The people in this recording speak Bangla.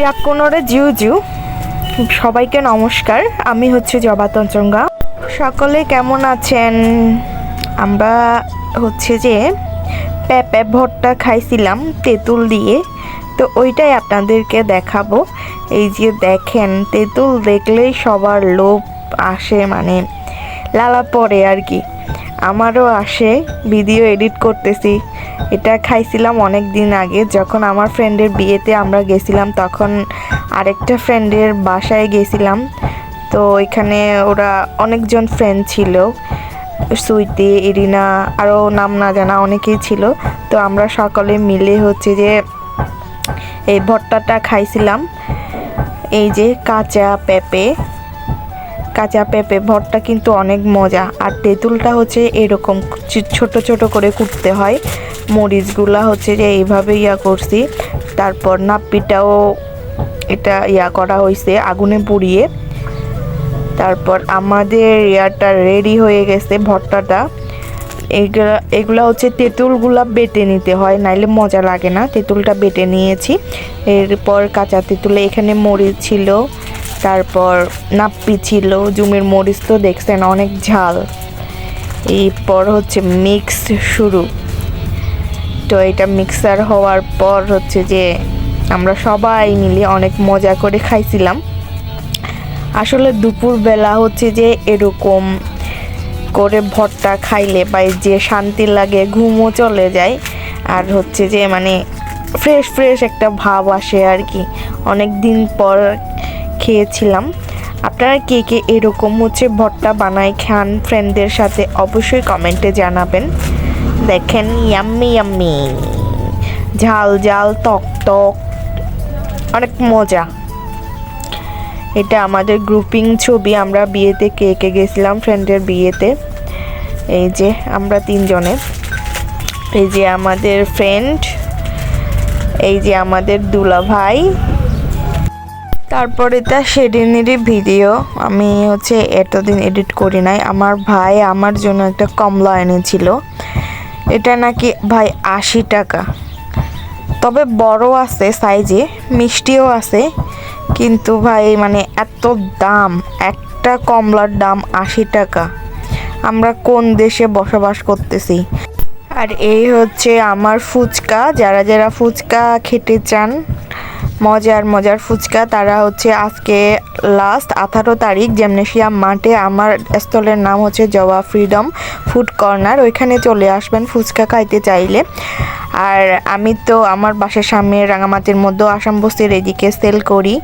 ব্যাকরণরে জিউ জিউ। সবাইকে নমস্কার, আমি হচ্ছে জবা তঞ্চঙ্গা সকলে কেমন আছেন? আমরা হচ্ছে যে পেঁপে ভর্তা খাইছিলাম তেঁতুল দিয়ে। তো ওইটাই আপনাদেরকে দেখাবো। এই যে দেখেন, তেঁতুল দেখলেই সবার লোভ আসে মানে লালা পড়ে আর কি। আমারও আসে ভিডিও এডিট করতেছি। এটা খাইছিলাম অনেক দিন আগে, যখন আমার ফ্রেন্ডের বিয়েতে আমরা গেছিলাম, তখন আরেকটা ফ্রেন্ডের বাসায় গেছিলাম। তো এখানে ওরা অনেকজন ফ্রেন্ড ছিল, সুইটি, ইরিনা, আরও নাম না জানা অনেকেই ছিল। তো আমরা সকলে মিলে হচ্ছে যে এই ভর্তাটা খাইছিলাম। এই যে কাঁচা পেঁপে কাঁচা পেঁপে ভর্তা কিন্তু অনেক মজা। আর তেঁতুলটা হচ্ছে এরকম ছোট ছোট করে কুটতে হয়। মরিচগুলা হচ্ছে যে এইভাবে ইয়া করছি। তারপর নাপ্পিটাও এটা ইয়া করা হয়েছে আগুনে পুড়িয়ে। তারপর আমাদের ইয়াটা রেডি হয়ে গেছে ভর্তাটা। এগুলা এগুলা হচ্ছে তেঁতুলগুলা বেটে নিতে হয়, নাইলে মজা লাগে না। তেঁতুলটা বেটে নিয়েছি। এরপর কাঁচা তেঁতুলে এখানে মরিচ ছিল। তারপর নাপ্পি ছিল, জুমের মরিচ তো দেখছেন অনেক ঝাল। এরপর হচ্ছে মিক্স শুরু। তো এটা মিক্সার হওয়ার পর হচ্ছে যে আমরা সবাই মিলে অনেক মজা করে খাইছিলাম। আসলে দুপুরবেলা হচ্ছে যে এরকম করে ভর্তা খাইলে বা যে শান্তি লাগে, ঘুমও চলে যায়। আর হচ্ছে যে মানে ফ্রেশ ফ্রেশ একটা ভাব আসে আর কি। অনেক দিন পর খেয়েছিলাম। আপনারা কে কে এরকম হচ্ছে ভর্তা বানায় খান ফ্রেন্ডদের সাথে অবশ্যই কমেন্টে জানাবেন। দেখেন ইয়াম্মি ইয়াম্মি ঝাল ঝাল টক টক অনেক মজা। এটা আমাদের গ্রুপিং ছবি, আমরা বিয়েতে কে কে গেছিলাম ফ্রেন্ডের বিয়েতে। এই যে, আমরা তিনজনে। এই যে আমাদের ফ্রেন্ড এই যে আমাদের দুলা ভাই তারপরে তা সেদিনেরই ভিডিও আমি হচ্ছে এতদিন এডিট করি নাই। আমার ভাই আমার জন্য একটা কমলা এনেছিল। এটা নাকি ভাই আশি টাকা। তবে বড় আছে সাইজে মিষ্টিও আছে। কিন্তু ভাই মানে এত দাম, একটা কমলার দাম আশি টাকা। আমরা কোন দেশে বসবাস করতেছি? আর এই হচ্ছে আমার ফুচকা। যারা যারা ফুচকা খেতে চান মজার মজার ফুচকা। তারা হচ্ছে আজকে লাস্ট আঠারো তারিখ জেমনেশিয়াম মাঠে। আমার স্থলের নাম হচ্ছে জওয়া ফ্রিডম ফুড কর্নার। ওইখানে চলে আসবেন ফুচকা খাইতে চাইলে। আর আমি তো আমার বাসার সামনে রাঙামাটির মধ্যে আসাম বস্তির এদিকে সেল করি।